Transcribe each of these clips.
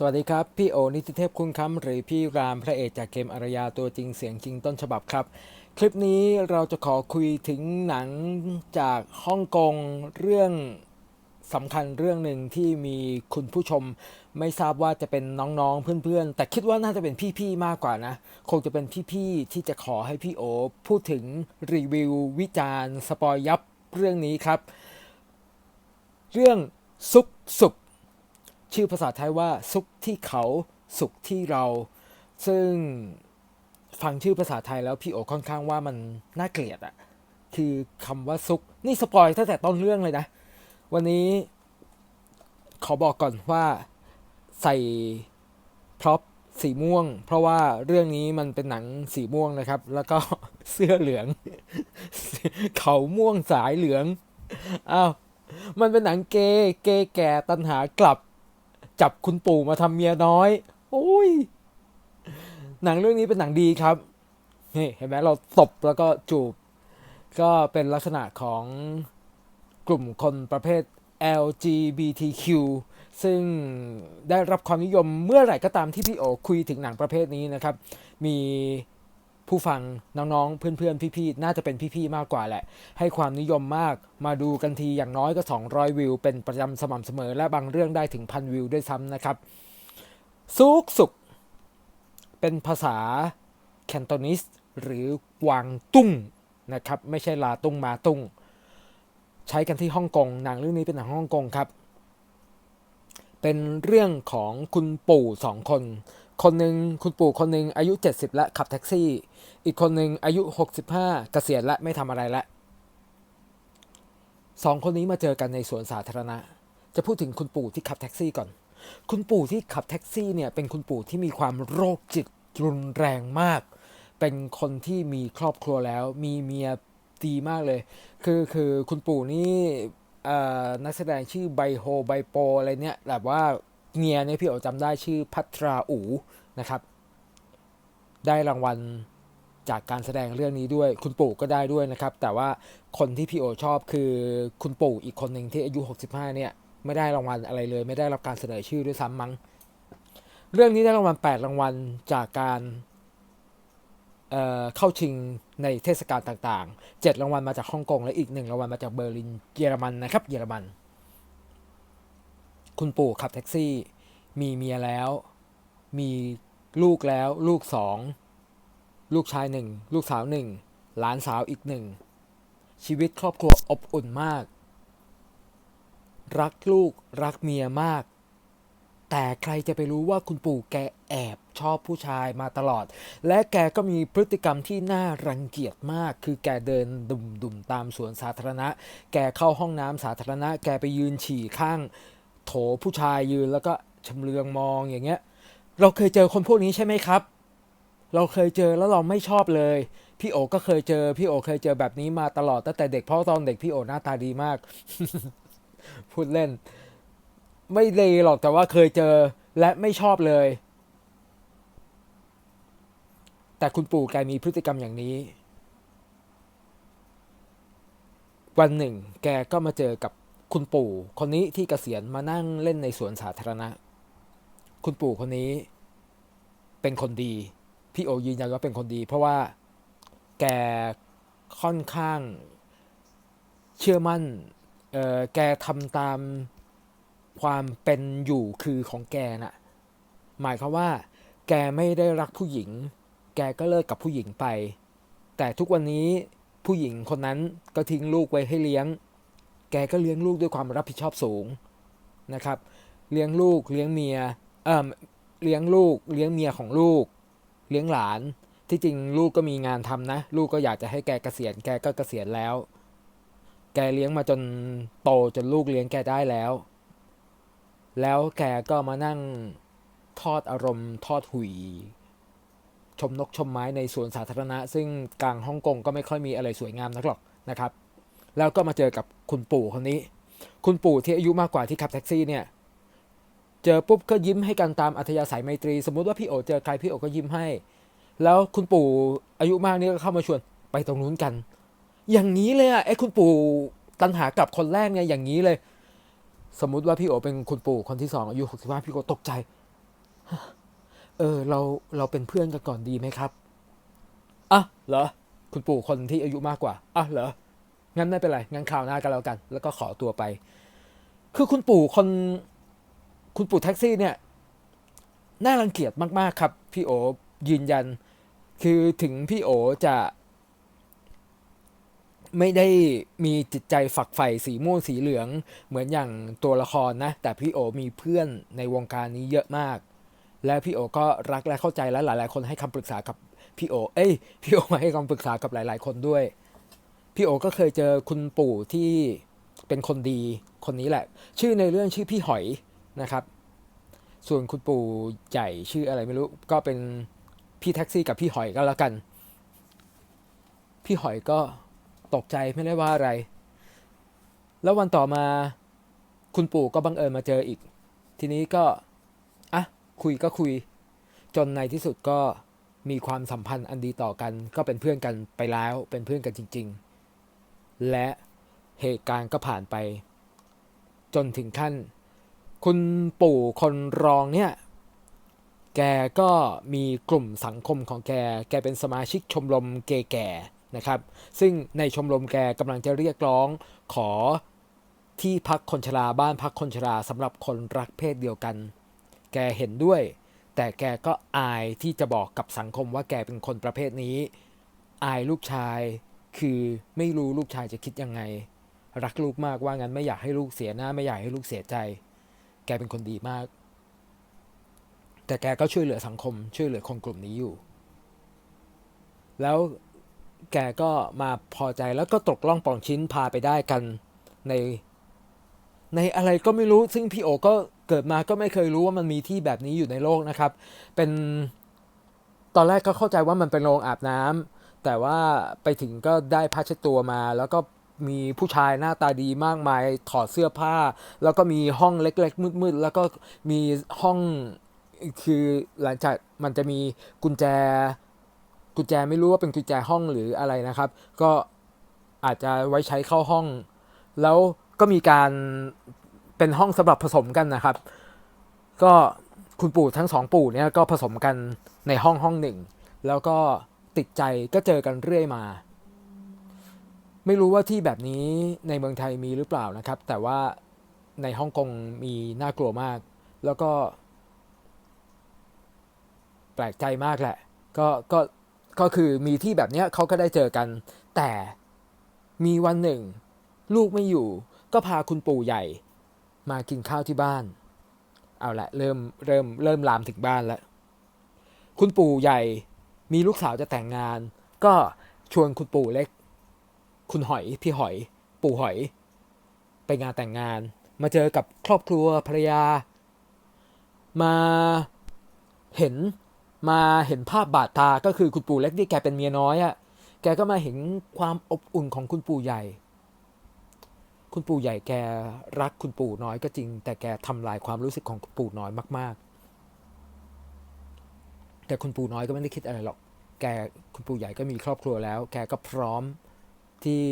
สวัสดีครับ พี่โอนิติเทพคุณคำหรือพี่รามพระเอกจากเกมอารยาตัวจริงเสียงจริงต้นฉบับครับ คลิปนี้เราจะขอคุยถึงหนังจากฮ่องกงเรื่องสำคัญเรื่องหนึ่งที่มีคุณผู้ชม ไม่ทราบว่าจะเป็นน้องๆเพื่อนๆ แต่คิดว่าน่าจะเป็นพี่ๆมากกว่านะ คงจะเป็นพี่ๆที่จะขอให้พี่โอ พูดถึงรีวิววิจารณ์สปอยยับเรื่องนี้ครับ เรื่องซุกสุก ชื่อภาษาไทยว่าสุขที่เขาสุขที่เรา ซึ่งฟังชื่อภาษาไทยแล้วพี่โอค่อนข้างว่ามันน่าเกลียดอะคือคำว่าซุกนี่สปอยตั้งแต่ต้นเรื่องเลยนะ วันนี้ขอบอกก่อนว่าใส่พร็อพสีม่วง เพราะว่าเรื่องนี้มันเป็นหนังสีม่วงนะครับ แล้วก็เสื้อเหลือง เขาม่วงสายเหลืองอ้าวมันเป็นหนังเกย์เกย์แก่ตันหากลับ จับคุณปู่มาทำเมียน้อย โอ้ย หนังเรื่องนี้เป็นหนังดีครับ นี่เห็นไหมเราตบแล้วก็จูบ ก็เป็นลักษณะของกลุ่มคนประเภท LGBTQ ซึ่งได้รับความนิยมเมื่อไหร่ก็ตามที่พี่โอคุยถึงหนังประเภทนี้นะครับ มี ผู้ฟังน้องๆ เพื่อนๆ พี่ๆ น่าจะเป็นพี่ๆ มากกว่าแหละ ให้ความนิยมมาก มาดูกันทีอย่างน้อยก็ 200 วิว เป็นประจำสม่ำเสมอ และบางเรื่องได้ถึงพันวิวด้วยซ้ำนะครับซุกสุก เป็นภาษาแคนโตนิสหรือกวางตุ้งนะครับ ไม่ใช่ลาตุ้งมาตุ้ง ใช้กันที่ฮ่องกง หนังเรื่องนี้เป็นหนังฮ่องกงครับ เป็นเรื่องของคุณปู่สองคน คนหนึ่งคุณปู่คนหนึ่งอายุ 70 และขับแท็กซี่ อีกคนหนึ่งอายุ 65 เกษียณและไม่ทำอะไรละสองคนนี้มาเจอกันในสวนสาธารณะ จะพูดถึงคุณปู่ที่ขับแท็กซี่ก่อน คุณปู่ที่ขับแท็กซี่เนี่ยเป็นคุณปู่ที่มีความโรคจิตรุนแรงมาก เป็นคนที่มีครอบครัวแล้ว มีเมียดีมากเลย คือคือคุณปู่นี่อ่อนักแสดงชื่อไบโฮไบโปอะไรเนี่ยแบบว่า เมียเนี่ยพี่โอจำได้ชื่อพัทราอูนะครับ ได้รางวัลจากการแสดงเรื่องนี้ด้วยคุณปู่ก็ได้ด้วยนะครับ แต่ว่าคนที่พี่โอชอบคือคุณปู่อีกคนหนึ่งที่อายุ 65 เนี่ย ไม่ได้รางวัลอะไรเลย ไม่ได้รับการเสนอชื่อด้วยซ้ำมั้งเรื่องนี้ได้รางวัล 8 รางวัลจากการเเข้าชิงในเทศกาลต่างๆ 7 รางวัลมาจากฮ่องกงและอีก 1 รางวัลมาจากเบอร์ลินเยอรมันนะครับ เยอรมัน คุณปู่ขับแท็กซี่ มีเมียแล้ว มีลูกแล้ว ลูกสองลูกชายหนึ่งลูกสาวหนึ่งหลานสาวอีกหนึ่งชีวิตครอบครัวอบอุ่นมาก รักลูกรักเมียมาก แต่ใครจะไปรู้ว่าคุณปู่แกแอบชอบผู้ชายมาตลอด และแกก็มีพฤติกรรมที่น่ารังเกียจมาก คือแกเดินดุ่มๆตามสวนสาธารณะ แกเข้าห้องน้ำสาธารณะ แกไปยืนฉี่ข้าง โถผู้ชายยืนแล้วก็ชำเลืองมองอย่างเงี้ย เราเคยเจอคนพวกนี้ใช่ไหมครับ เราเคยเจอแล้วเราไม่ชอบเลย พี่โอก็เคยเจอ พี่โอเคยเจอแบบนี้มาตลอดตั้งแต่เด็กเพราะตอนเด็กพี่โอหน้าตาดีมาก พูดเล่น ไม่เลวหรอกแต่ว่าเคยเจอและไม่ชอบเลย แต่คุณปู่แกมีพฤติกรรมอย่างนี้ วันหนึ่ง แกก็มาเจอกับ คุณปู่คนนี้ที่เกษียณมานั่งเล่นในสวนสาธารณะ คุณปู่คนนี้เป็นคนดี พี่โอยืนยันว่าเป็นคนดี เพราะว่าแกค่อนข้างเชื่อมั่นเออแกทำตามความเป็นอยู่คือของแกน่ะ หมายความว่า แกไม่ได้รักผู้หญิง แกก็เลิกกับผู้หญิงไป แต่ทุกวันนี้ผู้หญิงคนนั้นก็ทิ้งลูกไว้ให้เลี้ยง แกก็เลี้ยงลูกด้วยความรับผิดชอบสูงนะครับ เลี้ยงลูกเลี้ยงเมียเอ่อเลี้ยงลูกเลี้ยงเมียของลูก เลี้ยงหลาน ที่จริงลูกก็มีงานทำนะ ลูกก็อยากจะให้แกเกษียณแกก็เกษียณแล้ว แกเลี้ยงมาจนโตจนลูกเลี้ยงแกได้แล้ว แล้วแกก็มานั่งทอดอารมณ์ทอดหุย ชมนกชมไม้ในสวนสาธารณะ ซึ่งกลางฮ่องกงก็ไม่ค่อยมีอะไรสวยงามนักหรอกนะครับ แล้วก็มาเจอกับคุณปู่คนนี้ คุณปู่ที่อายุมากกว่าที่ขับแท็กซี่เนี่ยเจอปุ๊บก็ยิ้มให้กันตามอัธยาศัยไมตรี สมมุติว่าพี่โอเจอใครพี่โอก็ยิ้มให้ แล้วคุณปู่อายุมากนี่ก็เข้ามาชวนไปตรงนู้นกัน อย่างนี้เลยอะไอ้คุณปู่ตันหากับคนแรกเนี่ยอย่างนี้เลย สมมุติว่าพี่โอเป็นคุณปู่คนที่สองอายุหกสิบห้าพี่ก็ตกใจเออเราเราเป็นเพื่อนกันก่อนดีไหมครับอะเหรอ คุณปู่คนที่อายุมากกว่าอะเหรอ งั้นไม่เป็นไร งั้นคราวหน้ากันแล้วกัน แล้วก็ขอตัวไป คือคุณปู่คนคุณปู่แท็กซี่เนี่ย น่ารังเกียจมากๆครับ พี่โอยืนยัน คือถึงพี่โอจะ ไม่ได้มีจิตใจฝักใฝ่สีม่วงสีเหลือง เหมือนอย่างตัวละครนะ แต่พี่โอมีเพื่อนในวงการนี้เยอะมาก และพี่โอก็รักและเข้าใจและหลาย ๆ คนให้คำปรึกษากับพี่โอ เอ้ย พี่โอมาให้คำปรึกษากับหลาย ๆ คนด้วย พี่โอก็เคยเจอคุณปู่ที่เป็นคนดีคนนี้แหละ ชื่อในเรื่องชื่อพี่หอยนะครับ ส่วนคุณปู่ใหญ่ชื่ออะไรไม่รู้ก็เป็นพี่แท็กซี่กับพี่หอยก็แล้วกัน พี่หอยก็ตกใจไม่ได้ว่าอะไร แล้ววันต่อมาคุณปู่ก็บังเอิญมาเจออีก ทีนี้ก็อะคุยก็คุย จนในที่สุดก็มีความสัมพันธ์อันดีต่อกัน ก็เป็นเพื่อนกันไปแล้วเป็นเพื่อนกันจริง ๆ และเหตุการณ์ก็ผ่านไป จนถึงขั้น คุณปู่คนรองเนี่ย แกก็มีกลุ่มสังคมของแก แกเป็นสมาชิกชมรมเกย์แก่นะครับ ซึ่งในชมรมแกกำลังจะเรียกร้องขอที่พักคนชราบ้านพักคนชราสำหรับคนรักเพศเดียวกัน แกเห็นด้วย แต่แกก็อายที่จะบอกกับสังคมว่าแกเป็นคนประเภทนี้ อายลูกชาย คือไม่รู้ลูกชายจะคิดยังไง รักลูกมากว่างั้นไม่อยากให้ลูกเสียหน้าไม่อยากให้ลูกเสียใจ แกเป็นคนดีมาก แต่แกก็ช่วยเหลือสังคม ช่วยเหลือคนกลุ่มนี้อยู่ แล้วแกก็มาพอใจแล้วก็ตกล่องป่องชิ้นพาไปได้กันใน ในอะไรก็ไม่รู้ ซึ่งพี่โอก็เกิดมาก็ไม่เคยรู้ว่ามันมีที่แบบนี้อยู่ในโลกนะครับ เป็นตอนแรกก็เข้าใจว่ามันเป็นโรงอาบน้ำ แต่ว่าไปถึงก็ได้ผ้าเช็ดตัวมา แล้วก็มีผู้ชายหน้าตาดีมากมายถอดเสื้อผ้า แล้วก็มีห้องเล็กๆ มืดๆ แล้วก็มีห้องคือหลังจากมันจะมีกุญแจ กุญแจไม่รู้ว่าเป็นกุญแจห้องหรืออะไรนะครับ ก็อาจจะไว้ใช้เข้าห้อง แล้วก็มีการเป็นห้องสำหรับผสมกันนะครับ ก็คุณปู่ทั้งสองปู่เนี่ยก็ผสมกันในห้องห้องหนึ่ง แล้วก็ ติดใจก็เจอกันเรื่อยมา ไม่รู้ว่าที่แบบนี้ในเมืองไทยมีหรือเปล่านะครับ แต่ว่าในฮ่องกงมีน่ากลัวมาก แล้วก็ แปลกใจมากแหละ ก็ก็ก็คือมีที่แบบเนี้ยเขาก็ได้เจอกัน แต่มีวันหนึ่ง ลูกไม่อยู่ ก็พาคุณปู่ใหญ่ มากินข้าวที่บ้าน เอาละเริ่มเริ่มเริ่มลามถึงบ้านแล้ว คุณปู่ใหญ่ มีลูกสาวจะแต่งงาน ก็ชวนคุณปู่เล็ก คุณหอยพี่หอย ปู่หอย ไปงานแต่งงาน มาเจอกับครอบครัวภรรยา มาเห็นมาเห็นภาพบาดตาก็คือคุณปู่เล็กที่แกเป็นเมียน้อยอะ่ะแกก็มาเห็นความอบอุ่นของคุณปู่ใหญ่ คุณปู่ใหญ่แกรักคุณปู่น้อยก็จริง แต่แกทำลายความรู้สึกของคุณปู่น้อยมาก ๆ แต่คุณปู่น้อยก็ไม่ได้คิดอะไรหรอก แกคุณปู่ใหญ่ก็มีครอบครัวแล้ว แกก็พร้อมที่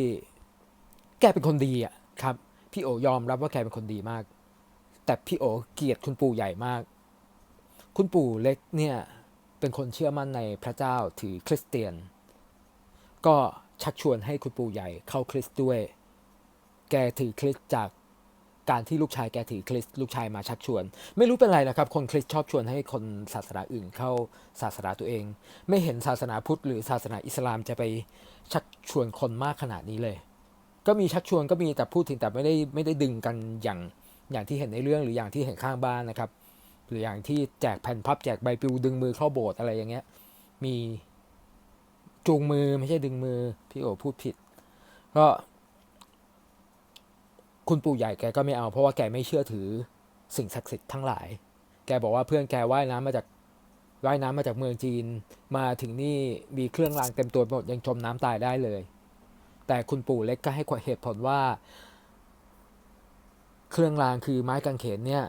แกเป็นคนดีอะครับ พี่โอยอมรับว่าแกเป็นคนดีมาก แต่พี่โอเกลียดคุณปู่ใหญ่มาก คุณปู่เล็กเนี่ยเป็นคนเชื่อมั่นในพระเจ้าถือคริสเตียน ก็ชักชวนให้คุณปู่ใหญ่เข้าคริสต์ด้วย แกถือคริสต์จาก การที่ลูกชายแกถือคริสต์ลูกชายมาชักชวน ไม่รู้เป็นไรนะครับ คนคริสต์ชอบชวนให้คนศาสนาอื่นเข้าศาสนาตัวเอง ไม่เห็นศาสนาพุทธหรือศาสนาอิสลามจะไปชักชวนคนมากขนาดนี้เลย ก็มีชักชวนก็มีแต่พูดถึงแต่ไม่ได้ไม่ได้ดึงกันอย่างอย่างที่เห็นในเรื่องหรืออย่างที่เห็นข้างบ้านนะครับ หรืออย่างที่แจกแผ่นพับแจกใบปลิวดึงมือเข้าโบสถ์อะไรอย่างเงี้ยมีจูงมือไม่ใช่ดึงมือพี่โอพูดผิด ก็ คุณปู่ใหญ่แกก็ไม่เอาเพราะว่าแกไม่เชื่อถือสิ่งศักดิ์สิทธิ์ทั้งหลาย แกบอกว่าเพื่อนแกว่ายน้ำมาจากว่ายน้ำมาจากเมืองจีน มาถึงนี่มีเครื่องรางเต็มตัวหมดยังจมน้ำตายได้เลย แต่คุณปู่เล็กก็ให้เหตุผลว่า เครื่องรางคือไม้กางเขนเนี่ย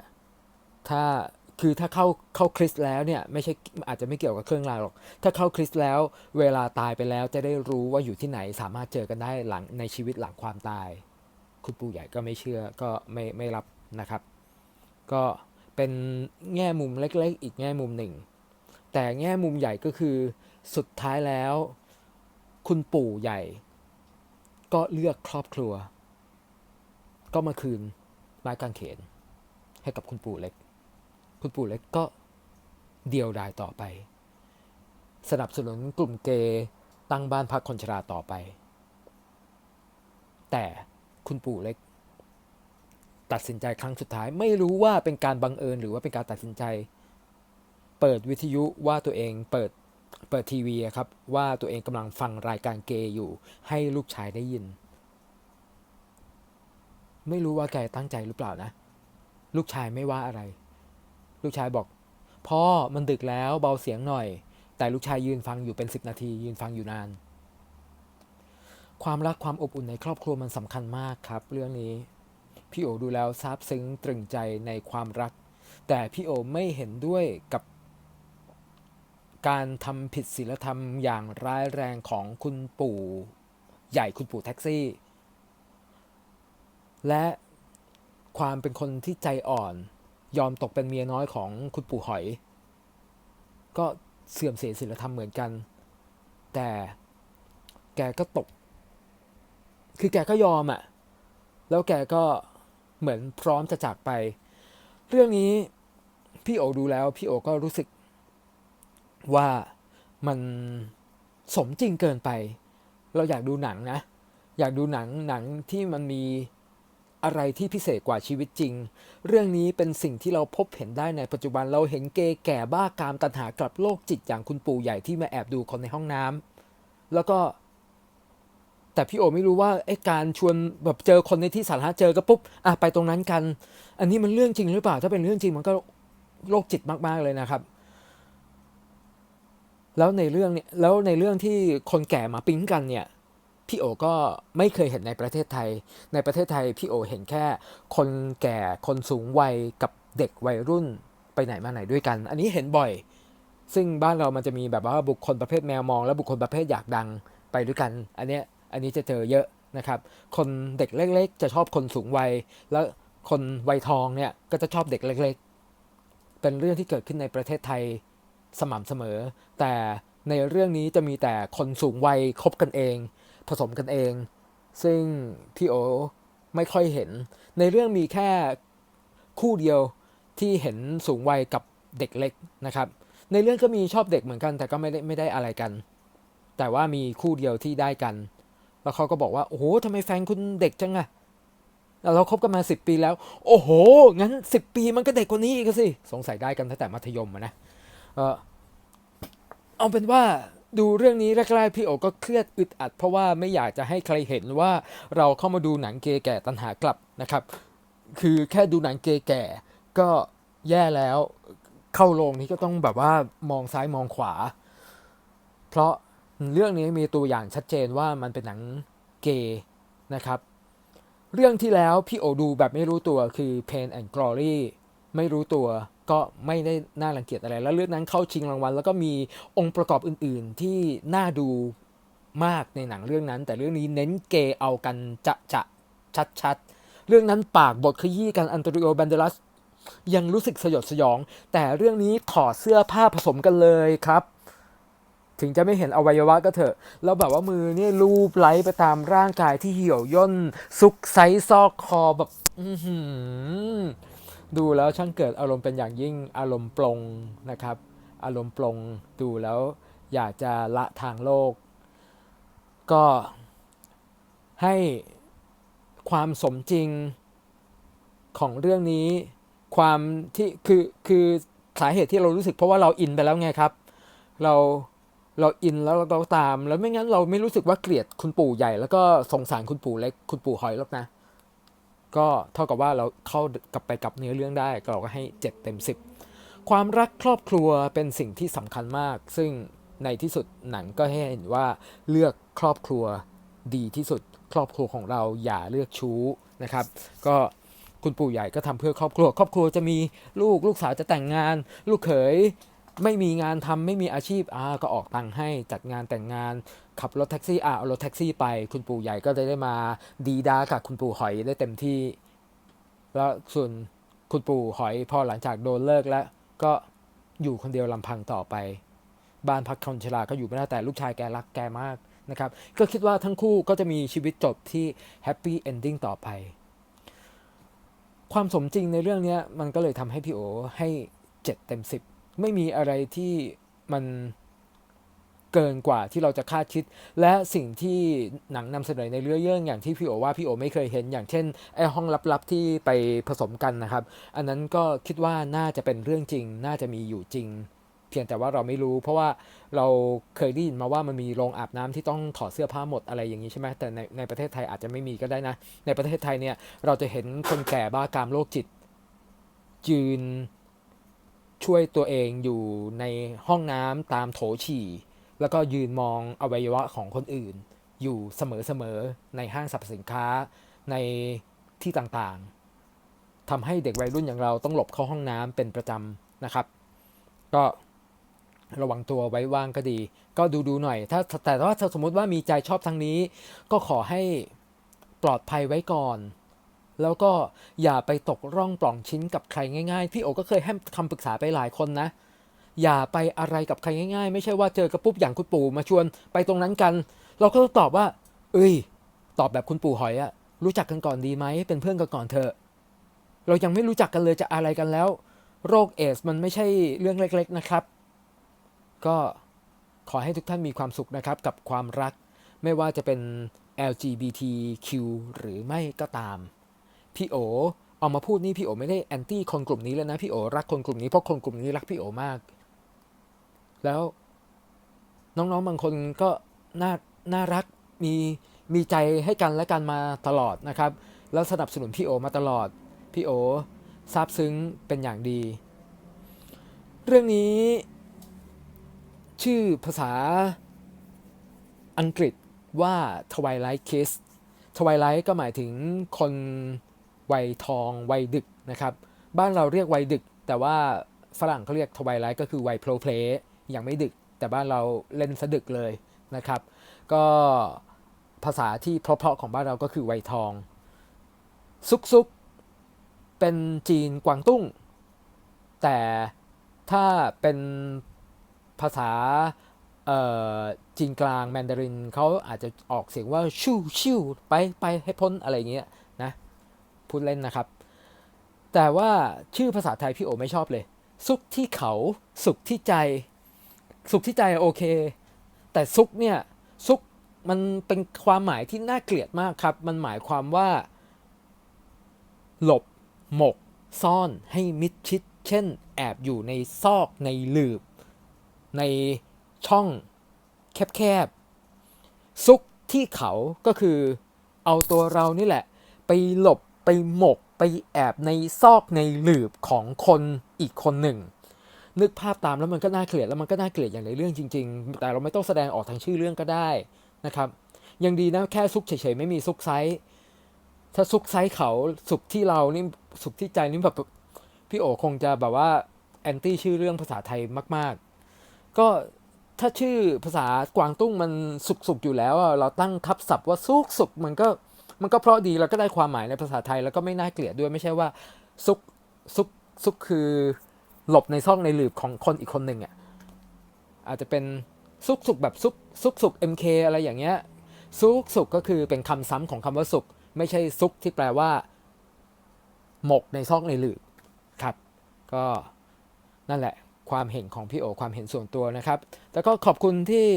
ถ้าคือถ้าเข้าเข้าคริสต์แล้วเนี่ยไม่ใช่อาจจะไม่เกี่ยวกับเครื่องรางหรอก ถ้าเข้าคริสต์แล้ว เวลาตายไปแล้วจะได้รู้ว่าอยู่ที่ไหนสามารถเจอกันได้หลังในชีวิตหลังความตาย คุณปู่ใหญ่ก็ไม่เชื่อก็ไม่ไม่รับนะครับ ก็เป็นแง่มุมเล็กๆ อีกแง่มุมหนึ่ง แต่แง่มุมใหญ่ก็คือสุดท้ายแล้ว คุณปู่ใหญ่ ก็เลือกครอบครัว ก็มาคืนไม้กางเขน ให้กับคุณปู่เล็ก คุณปู่เล็กก็เดียวดายต่อไป สนับสนุนกลุ่มเกย์ตั้งบ้านพักคนชราต่อไป แต่ คุณปู่เล็ก ตัดสินใจครั้งสุดท้าย ไม่รู้ว่าเป็นการบังเอิญหรือว่าเป็นการตัดสินใจ เปิดวิทยุว่าตัวเองเปิดเปิดทีวีครับว่าตัวเองกำลังฟังรายการเกย์อยู่ ให้ลูกชายได้ยิน ไม่รู้ว่าแกตั้งใจหรือเปล่านะ ลูกชายไม่ว่าอะไร ลูกชายบอก พ่อมันดึกแล้วเบาเสียงหน่อย แต่ลูกชายยืนฟังอยู่เป็นสิบนาที ยืนฟังอยู่นาน ความรักความอบอุ่นในครอบครัวมันสำคัญมากครับ เรื่องนี้ พี่โอดูแล้วซาบซึ้งตรึงใจในความรัก แต่พี่โอไม่เห็นด้วยกับการทำผิดศีลธรรมอย่างร้ายแรงของคุณปู่ใหญ่คุณปู่แท็กซี่ และความเป็นคนที่ใจอ่อน ยอมตกเป็นเมียน้อยของคุณปู่หอย ก็เสื่อมเสียศีลธรรมเหมือนกัน แต่แกก็ตก คือแกก็ยอมอะ่ะ แล้วแกก็เหมือนพร้อมจะจากไป เรื่องนี้พี่โอดูแล้ว พี่โอก็รู้สึกว่ามันสมจริงเกินไป เราอยากดูหนังนะ อยากดูหนังหนังที่มันมีอะไรที่พิเศษกว่าชีวิตจริง เรื่องนี้เป็นสิ่งที่เราพบเห็นได้ในปัจจุบันเราเห็นเกย์แก่บ้ากามตัณหากลับโลกจิตอย่างคุณปู่ใหญ่ที่มาแอบดูคนในห้องน้ำแล้วก็ แต่พี่โอไม่รู้ว่าไอ้การชวนแบบเจอคนในที่สาธารณะเจอก็ปุ๊บอะไปตรงนั้นกัน อันนี้มันเรื่องจริงหรือเปล่า ถ้าเป็นเรื่องจริงมันก็โรคจิตมากๆเลยนะครับ แล้วในเรื่องเนี่ยแล้วในเรื่องที่คนแก่มาปิ๊งกันเนี่ยพี่โอก็ไม่เคยเห็นในประเทศไทย ในประเทศไทยพี่โอเห็นแค่คนแก่คนสูงวัยกับเด็กวัยรุ่นไปไหนมาไหนด้วยกัน อันนี้เห็นบ่อย ซึ่งบ้านเรามันจะมีแบบว่าบุคคลประเภทแมวมอง และบุคคลประเภทอยากดังไปด้วยกัน อันเนี้ย อันนี้จะเจอเยอะนะครับ คนเด็กเล็ก ๆ จะชอบคนสูงวัย แล้วคนวัยทองเนี่ยก็จะชอบเด็กเล็ก ๆ เป็นเรื่องที่เกิดขึ้นในประเทศไทยสม่ำเสมอ แต่ในเรื่องนี้จะมีแต่คนสูงวัยคบกันเอง ผสมกันเอง ซึ่งพี่โอไม่ค่อยเห็น ในเรื่องมีแค่คู่เดียวที่เห็นสูงวัยกับเด็กเล็กนะครับ ในเรื่องก็มีชอบเด็กเหมือนกัน แต่ก็ไม่ได้ไม่ได้อะไรกัน แต่ว่ามีคู่เดียวที่ได้กัน แล้วเขาก็บอกว่า โอ้โหทำไมแฟนคุณเด็กจังอะแล้วเราคบกันมาสิบปีแล้ว โอ้โห งั้นสิบปีมันก็เด็กกว่านี้อีกสิ สงสัยได้กันตั้งแต่มัธยมนะเออเอาเป็นว่าดูเรื่องนี้แรกๆพี่โอก็เครียดอึดอัด เพราะว่าไม่อยากจะให้ใครเห็นว่าเราเข้ามาดูหนังเกย์แก่ตันหากลับนะครับ คือแค่ดูหนังเกย์แก่ ก็แย่แล้ว เข้าโรงนี้ก็ต้องแบบว่ามองซ้ายมองขวา เพราะ เรื่องนี้มีตัวอย่างชัดเจนว่ามันเป็นหนังเกย์นะครับ เรื่องที่แล้วพี่โอดูแบบไม่รู้ตัวคือ Pain and Glory ไม่รู้ตัวก็ไม่ได้น่ารังเกียจอะไร แล้วเรื่องนั้นเข้าชิงรางวัล แล้วก็มีองค์ประกอบอื่น ๆ ที่น่าดูมากในหนังเรื่องนั้น แต่เรื่องนี้เน้นเกย์เอากันจะจะชัดชัดๆเรื่องนั้นปากบทขยี้กันอันโตริโอแบนเดลัสยังรู้สึกสยดสยอง แต่เรื่องนี้ถอดเสื้อผ้าผสมกันเลยครับ ถึงจะไม่เห็นอวัยวะก็เถอะ แล้วแบบว่ามือเนี่ยลูบไล้ไปตามร่างกายที่เหี่ยวย่น ซุกไซซอกคอแบบดูแล้วช่างเกิดอารมณ์เป็นอย่างยิ่งอารมณ์ปลงนะครับ อารมณ์ปลงดูแล้วอยากจะละทางโลก ก็ให้ความสมจริงของเรื่องนี้ ความที่คือคือสาเหตุที่เรารู้สึกเพราะว่าเราอินไปแล้วไงครับ เรา เราอินแล้วเราก็ตาม แล้วไม่งั้นเราไม่รู้สึกว่าเกลียดคุณปู่ใหญ่ แล้วก็สงสารคุณปู่เล็กคุณปู่หอยหรอกนะ ก็เท่ากับว่าเราเข้ากลับไปกับเนื้อเรื่องได้เราก็ให้ 7 เต็ม 10 ความรักครอบครัวเป็นสิ่งที่สำคัญมาก ซึ่งในที่สุดหนังก็ให้เห็นว่าเลือกครอบครัวดีที่สุดครอบครัวของเราอย่าเลือกชู้นะครับ ก็คุณปู่ใหญ่ก็ทำเพื่อครอบครัว ครอบครัวจะมีลูกลูกสาวจะแต่งงาน ลูกเขย ไม่มีงานทำไม่มีอาชีพอ่าก็ออกตังค์ให้จัดงานแต่งงานขับรถแท็กซี่อ่าเอารถแท็กซี่ไป คุณปู่ใหญ่ก็จะได้มาดีดากับคุณปู่หอยได้เต็มที่ แล้วส่วนคุณปู่หอยพอหลังจากโดนเลิกแล้ว ก็อยู่คนเดียวลำพังต่อไป บ้านพักคนชราก็อยู่ไม่ได้แต่ลูกชายแกรักแกมากนะครับ ก็คิดว่าทั้งคู่ก็จะมีชีวิตจบที่แฮปปี้เอนดิ้งต่อไป ความสมจริงในเรื่องนี้มันก็เลยทำให้พี่โอให้เจ็ดเต็มสิบ ไม่มีอะไรที่มันเกินกว่าที่เราจะคาดคิด และสิ่งที่หนังนำเสนอในเรื่องเรื่องอย่างที่พี่โอว่าพี่โอไม่เคยเห็น อย่างเช่นไอห้องลับๆที่ไปผสมกันนะครับ อันนั้นก็คิดว่าน่าจะเป็นเรื่องจริง น่าจะมีอยู่จริง เพียงแต่ว่าเราไม่รู้ เพราะว่าเราเคยได้ยินมาว่ามันมีโรงอาบน้ำที่ต้องถอดเสื้อผ้าหมดอะไรอย่างนี้ใช่ไหมแต่ในในประเทศไทยอาจจะไม่มีก็ได้นะ ในประเทศไทยเนี่ยเราจะเห็นคนแก่บ้ากามโรคจิตยืน ช่วยตัวเองอยู่ในห้องน้ำตามโถฉี่ แล้วก็ยืนมองอวัยวะของคนอื่น อยู่เสมอๆในห้างสรรพสินค้าในที่ต่างๆทำให้เด็กวัยรุ่นอย่างเราต้องหลบเข้าห้องน้ำเป็นประจำนะครับ ก็ระวังตัวไว้ว่างก็ดี ก็ดูดูๆหน่อย ถ้าแต่ว่าถ้าสมมติว่ามีใจชอบทางนี้ ก็ขอให้ปลอดภัยไว้ก่อน แล้วก็อย่าไปตกร่องปล่องชิ้นกับใครง่าย ๆ พี่โอก็เคยให้คำปรึกษาไปหลายคนนะ อย่าไปอะไรกับใครง่ายๆ ไม่ใช่ว่าเจอกระปุ๊บอย่างคุณปู่มาชวนไปตรงนั้นกัน เราก็ต้องตอบว่า เอ้ย ตอบแบบคุณปู่หอยอะรู้จักกันก่อนดีไหมเป็นเพื่อนกันก่อนเถอะเรายังไม่รู้จักกันเลยจะอะไรกันแล้ว โรคเอสมันไม่ใช่เรื่องเล็ก ๆนะครับ ก็ขอให้ทุกท่านมีความสุขนะครับกับความรัก ไม่ว่าจะเป็น LGBTQ หรือไม่ก็ตาม พี่โอเอามาพูดนี่พี่โอไม่ได้แอนตี้คนกลุ่มนี้แล้วนะพี่โอรักคนกลุ่มนี้เพราะคนกลุ่มนี้รักพี่โอมาก แล้วน้องๆบางคนก็น่าน่ารักมีมีใจให้กันและกันมาตลอดนะครับ แล้วสนับสนุนพี่โอมาตลอดพี่โอซาบซึ้งเป็นอย่างดี เรื่องนี้ ชื่อภาษาอังกฤษว่า Twilight Kiss Twilight ก็หมายถึงคน วัยทอง วัยดึกนะครับ บ้านเราเรียกวัยดึก แต่ว่าฝรั่งเขาเรียก Twilight ก็คือวัยโพลเพลยังไม่ดึก แต่บ้านเราเล่นสะดึกเลยนะครับ ก็ภาษาที่เพราะๆของบ้านเราก็คือวัยทอง ซุกซุกเป็นจีนกวางตุ้ง แต่ถ้าเป็นภาษาจีนกลางแมนดารินเขาอาจจะออกเสียงว่าชิวชิวไปไปให้พ้นอะไรเงี้ย พูดเล่นนะครับ แต่ว่าชื่อภาษาไทยพี่โอไม่ชอบเลยซุกที่เขา สุขที่ใจ สุขที่ใจโอเค แต่ซุกเนี่ยซุกมันเป็นความหมายที่น่าเกลียดมากครับ มันหมายความว่า หลบ หมก ซ่อนให้มิดชิด เช่น แอบอยู่ในซอกในหลืบ ในช่องแคบๆซุกที่เขาก็คือเอาตัวเรานี่แหละ ไปหลบ ไปหมกไปแอบในซอกในหลืบของคนอีกคนหนึ่ง นึกภาพตามแล้วมันก็น่าเกลียดแล้วมันก็น่าเกลียดอย่างในเรื่องจริง ๆ แต่เราไม่ต้องแสดงออกทางชื่อเรื่องก็ได้นะครับยังดีนะแค่ซุกเฉยๆไม่มีซุกไซส์ถ้าซุกไซส์เขาสุกที่เรานี่สุกที่ใจนี่แบบพี่โอคงจะแบบว่าแอนตี้ชื่อเรื่องภาษาไทยมาก ๆ ก็ถ้าชื่อภาษากวางตุ้งมันสุกๆอยู่แล้วเราตั้งทับศัพท์ว่าซุกสุกมันก็ มันก็เพราะดีแล้วก็ได้ความหมายในภาษาไทยแล้วก็ไม่น่าเกลียดด้วยไม่ใช่ว่าซุกซุกซุกคือหลบในซ่องในหลืบของคนอีกคนหนึ่งอะอาจจะเป็นซุกสุกแบบซุกซุกสุก MK อะไรอย่างเงี้ยซุกสุกก็คือเป็นคำซ้ำของคำว่าสุกไม่ใช่ซุกที่แปลว่า หมกในซอกในหลืบครับ ก็นั่นแหละความเห็นของพี่โอความเห็นส่วนตัวนะครับ แล้วก็ขอบคุณที่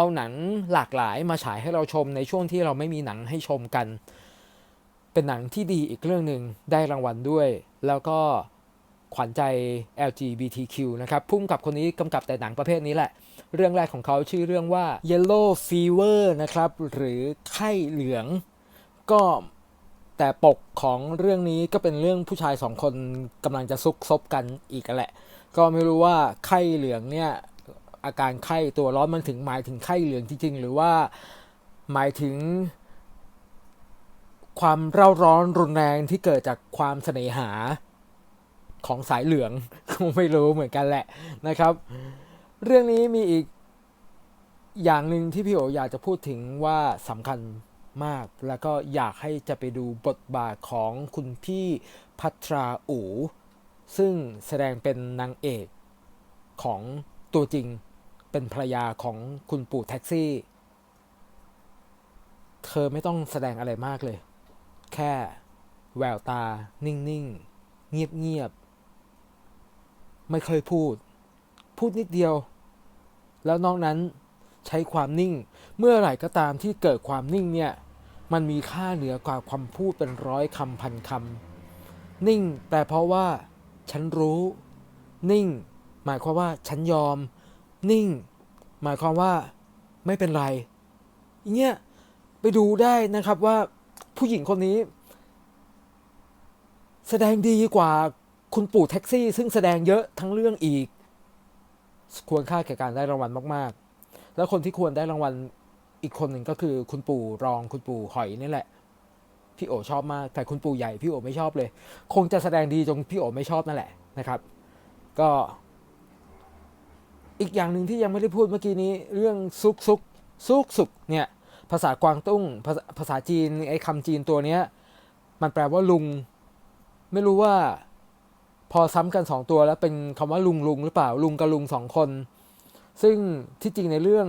เอาหนังหลากหลายมาฉายให้เราชมในช่วงที่เราไม่มีหนังให้ชมกัน เป็นหนังที่ดีอีกเรื่องหนึ่งได้รางวัลด้วย แล้วก็ขวัญใจ LGBTQ นะครับพุ่มกับคนนี้กำกับแต่หนังประเภทนี้แหละ เรื่องแรกของเขาชื่อเรื่องว่า Yellow Fever นะครับ หรือไข้เหลือง ก็แต่ปกของเรื่องนี้ก็เป็นเรื่องผู้ชายสองคนกำลังจะซุกซบกันอีกแหละ ก็ไม่รู้ว่าไข้เหลืองเนี่ย อาการไข้ตัวร้อนมันถึงหมายถึงไข้เหลืองจริงๆ หรือว่าหมายถึง ความเร่าร้อนรุนแรงที่เกิดจากความเสน่หาของสายเหลืองก็ไม่รู้เหมือนกันแหละนะครับ เรื่องนี้มีอีกอย่างหนึ่งที่พี่โออยากจะพูดถึงว่าสำคัญมาก แล้วก็อยากให้จะไปดูบทบาทของคุณพี่พัทราอู ซึ่งแสดงเป็นนางเอกของตัวจริง เป็นภรรยาของคุณปู่แท็กซี่ เธอไม่ต้องแสดงอะไรมากเลย แค่แววตา นิ่งๆ เงียบๆ ไม่เคยพูด พูดนิดเดียว แล้วนอกนั้นใช้ความนิ่ง เมื่อไหร่ก็ตามที่เกิดความนิ่งเนี่ย มันมีค่าเหนือกว่าความพูดเป็นร้อยคำพันคำ นิ่งแปลเพราะว่า ฉันรู้ นิ่ง หมายความว่าฉันยอม นิ่ง หมายความว่าไม่เป็นไรเงี้ยไปดูได้นะครับว่าผู้หญิงคนนี้ แสดงดีกว่าคุณปู่แท็กซี่ ซึ่งแสดงเยอะทั้งเรื่องอีก ควรค่าแก่การได้รางวัลมาก ๆ แล้วคนที่ควรได้รางวัลอีกคนหนึ่งก็คือคุณปู่รองคุณปู่หอยนี่แหละ พี่โอชอบมาก แต่คุณปู่ใหญ่พี่โอไม่ชอบเลย คงจะแสดงดีจนพี่โอไม่ชอบนั่นแหละนะครับ ก็ อีกอย่างหนึ่งที่ยังไม่ได้พูดเมื่อกี้นี้เรื่องซุกซุกซุกสุกเนี่ยภาษากวางตุ้งภาษาภาษาจีนไอ้คำจีนตัวเนี้ยมันแปลว่าลุง ไม่รู้ว่า พอซ้ำกันสองตัวแล้วเป็นคำว่าลุงลุงหรือเปล่าลุงกับลุงสองคน ซึ่งที่จริงในเรื่อง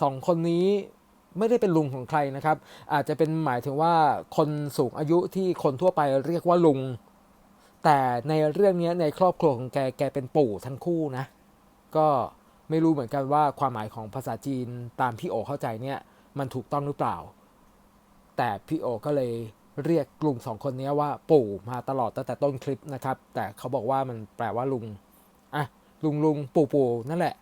สองคนนี้ไม่ได้เป็นลุงของใครนะครับ อาจจะเป็นหมายถึงว่าคนสูงอายุที่คนทั่วไปเรียกว่าลุง แต่ในเรื่องนี้ในครอบครัวของแกแกเป็นปู่ทั้งคู่นะ ก็ ไม่รู้เหมือนกันว่าความหมายของภาษาจีนตามพี่โอเข้าใจเนี่ยมันถูกต้องหรือเปล่า แต่พี่โอก็เลยเรียกลุงสองคนนี้ว่าปู่มาตลอดตั้งแต่ต้นคลิปนะครับ แต่เขาบอกว่ามันแปลว่าลุงอะลุงลุงปู่ปู่นั่นแหละ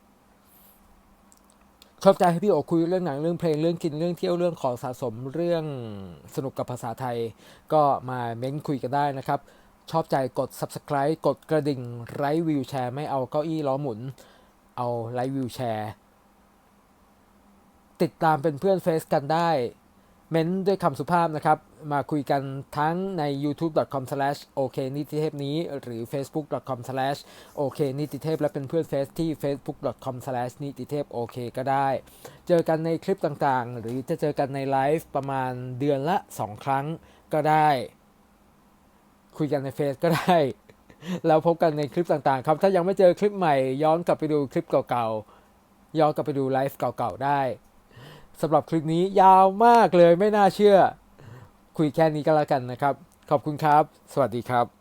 ชอบใจให้พี่โอคุยเรื่องหนังเรื่องเพลงเรื่องกินเรื่องเที่ยวเรื่องของสะสมเรื่องสนุกกับภาษาไทย ก็มาเม้นคุยกันได้นะครับ ชอบใจกด subscribe กดกระดิ่งไร้วิวแชร์ไม่เอาเก้าอี้ล้อหมุน เอาไร้วิวแชร์ ติดตามเป็นเพื่อนเฟซกันได้ เม้นด้วยคำสุภาพนะครับ มาคุยกันทั้งใน youtube.com o k นิติเทพนี้ หรือ facebook.com o k นิติเทพและเป็นเพื่อนเฟซที่ facebook.com นิติเทพโอเคก็ได้ เจอกันในคลิปต่างๆ หรือจะเจอกันในไลฟ์ประมาณเดือนละ 2 ครั้งก็ได้ คุยกันในเฟซก็ได้ แล้วพบกันในคลิปต่างๆ ครับ ถ้ายังไม่เจอคลิปใหม่ย้อนกลับไปดูคลิปเก่าๆ ย้อนกลับไปดูไลฟ์เก่าๆ ได้สำหรับคลิปนี้ยาวมากเลยไม่น่าเชื่อ คุยแค่นี้ก็แล้วกันนะครับ ขอบคุณครับ สวัสดีครับ